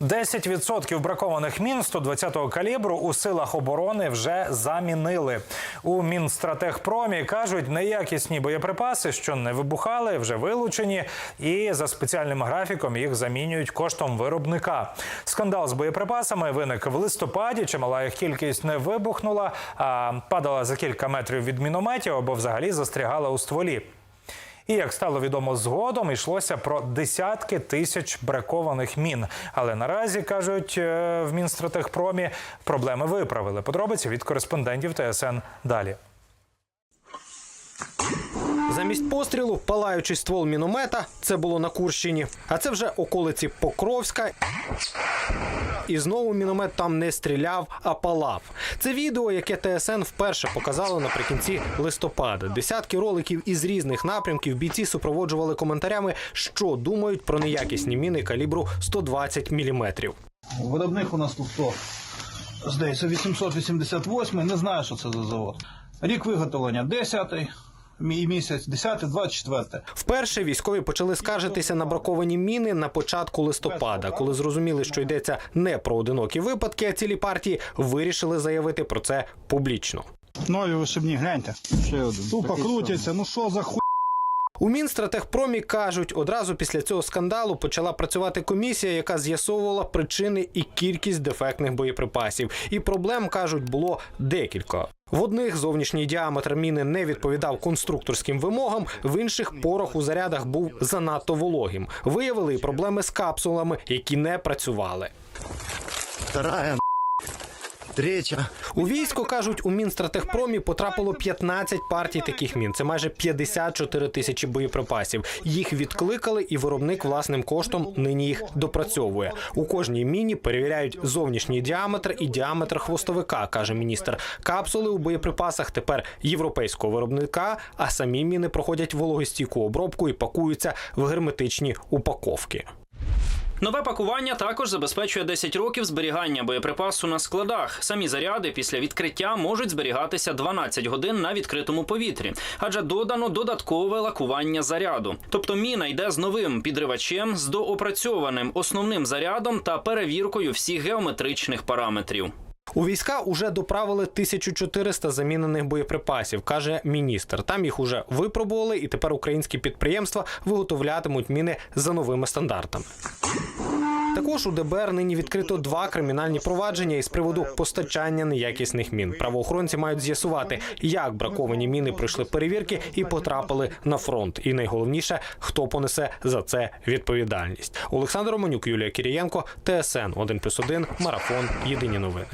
10% бракованих мін 120-го калібру у силах оборони вже замінили. У Мінстратегпромі кажуть, неякісні боєприпаси, що не вибухали, вже вилучені, і за спеціальним графіком їх замінюють коштом виробника. Скандал з боєприпасами виник в листопаді. Чимала їх кількість не вибухнула, а падала за кілька метрів від мінометів або взагалі застрягала у стволі. І як стало відомо згодом, йшлося про десятки тисяч бракованих мін. Але наразі кажуть е, в Мінстратегпромі проблеми виправили. Подробиці від кореспондентів ТСН далі. Замість пострілу палаючий ствол міномета. Це було на Курщині. А це вже околиці Покровська. І знову міномет там не стріляв, а палав. Це відео, яке ТСН вперше показало наприкінці листопада. Десятки роликів із різних напрямків бійці супроводжували коментарями, що думають про неякісні міни калібру 120 мм. Виробник у нас тут хто? Здається, 888 не знаю, що це за завод. Рік виготовлення 10 мій місяць, 10 24 Вперше військові почали скаржитися на браковані міни на початку листопада. Коли зрозуміли, що йдеться не про одинокі випадки, а цілі партії вирішили заявити про це публічно. Нові вишибні, гляньте. Ще один. Тупо крутяться, ну що за ху... У Мінстратегпромі кажуть, одразу після цього скандалу почала працювати комісія, яка з'ясовувала причини і кількість дефектних боєприпасів. І проблем кажуть було декілька. В одних зовнішній діаметр міни не відповідав конструкторським вимогам, в інших порох у зарядах був занадто вологим. Виявили і проблеми з капсулами, які не працювали. Вторая, третья. У військо кажуть, у Мінстратегпромі потрапило 15 партій таких мін. Це майже 54 тисячі боєприпасів. Їх відкликали, і виробник власним коштом нині їх допрацьовує. У кожній міні перевіряють зовнішній діаметр і діаметр хвостовика, каже міністр. Капсули у боєприпасах тепер європейського виробника, а самі міни проходять вологостійку обробку і пакуються в герметичні упаковки. Нове пакування також забезпечує 10 років зберігання боєприпасу на складах. Самі заряди після відкриття можуть зберігатися 12 годин на відкритому повітрі, адже додано додаткове лакування заряду. Тобто міна йде з новим підривачем, з доопрацьованим основним зарядом та перевіркою всіх геометричних параметрів. У війська уже доправили 1400 замінених боєприпасів, каже міністр. Там їх уже випробували, і тепер українські підприємства виготовлятимуть міни за новими стандартами. Також у ДБР нині відкрито два кримінальні провадження із приводу постачання неякісних мін. Правоохоронці мають з'ясувати, як браковані міни пройшли перевірки і потрапили на фронт. І найголовніше, хто понесе за це відповідальність. Олександр Романюк, Юлія Кірієнко, ТСН 1+,1, Марафон. Єдині новини.